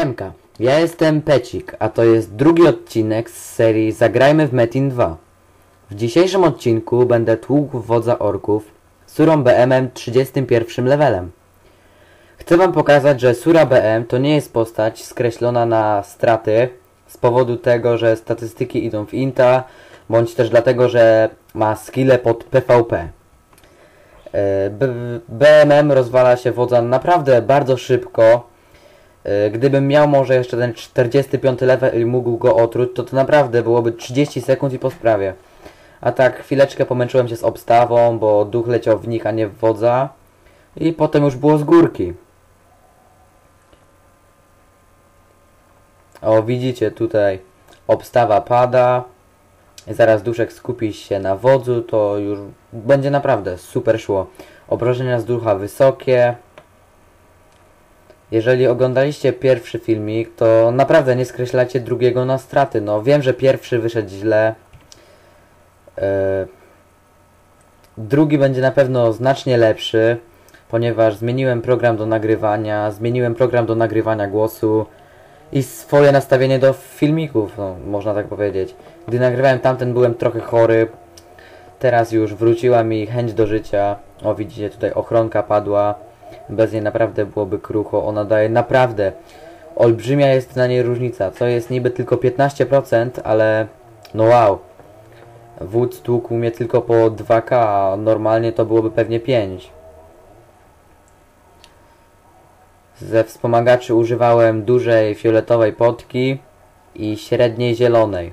Siemka, ja jestem Pecik, a to jest drugi odcinek z serii Zagrajmy w Metin 2. W dzisiejszym odcinku będę tłukł wodza orków Surą BM-em 31 levelem. Chcę wam pokazać, że Sura BM to nie jest postać skreślona na straty z powodu tego, że statystyki idą w inta, bądź też dlatego, że ma skille pod PvP. E, BMM rozwala się wodza naprawdę bardzo szybko. E, Gdybym miał może jeszcze ten 45 level i mógł go otruć, to to naprawdę byłoby 30 sekund i po sprawie. A tak chwileczkę pomęczyłem się z obstawą, bo duch leciał w nich, a nie w wodza. I potem już było z górki. O, widzicie tutaj obstawa pada. Zaraz duszek skupi się na wodzu, to już będzie naprawdę super szło. Obrażenia z ducha wysokie. Jeżeli oglądaliście pierwszy filmik, to naprawdę nie skreślacie drugiego na straty. No wiem, że pierwszy wyszedł źle. Yy, drugi będzie na pewno znacznie lepszy, ponieważ zmieniłem program do nagrywania, zmieniłem program do nagrywania głosu i swoje nastawienie do filmików, no, można tak powiedzieć. Gdy nagrywałem tamten byłem trochę chory, teraz już wróciła mi chęć do życia. O widzicie tutaj ochronka padła, bez niej naprawdę byłoby krucho, ona daje naprawdę, olbrzymia jest na niej różnica, co jest niby tylko 15%, ale no wow. Wódz tłukł mnie tylko po 2k, a normalnie to byłoby pewnie 5. Ze wspomagaczy używałem dużej fioletowej potki i średniej zielonej.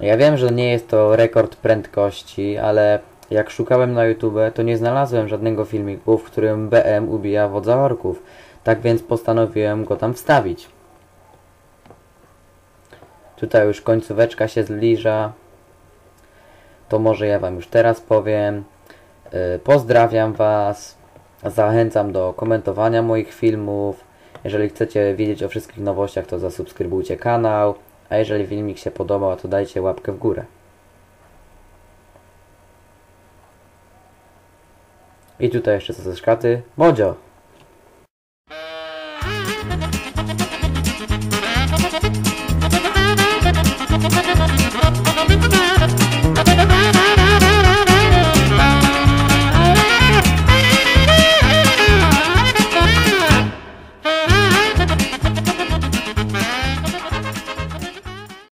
Ja wiem, że nie jest to rekord prędkości, ale jak szukałem na YouTube, to nie znalazłem żadnego filmiku, w którym BM ubija wodza orków. Tak więc postanowiłem go tam wstawić. Tutaj już końcóweczka się zbliża. To może ja wam już teraz powiem. Yy, pozdrawiam was. Zachęcam do komentowania moich filmów. Jeżeli chcecie wiedzieć o wszystkich nowościach, to zasubskrybujcie kanał. A jeżeli filmik się podobał, to dajcie łapkę w górę. I tutaj jeszcze co ze szkaty. Modzio!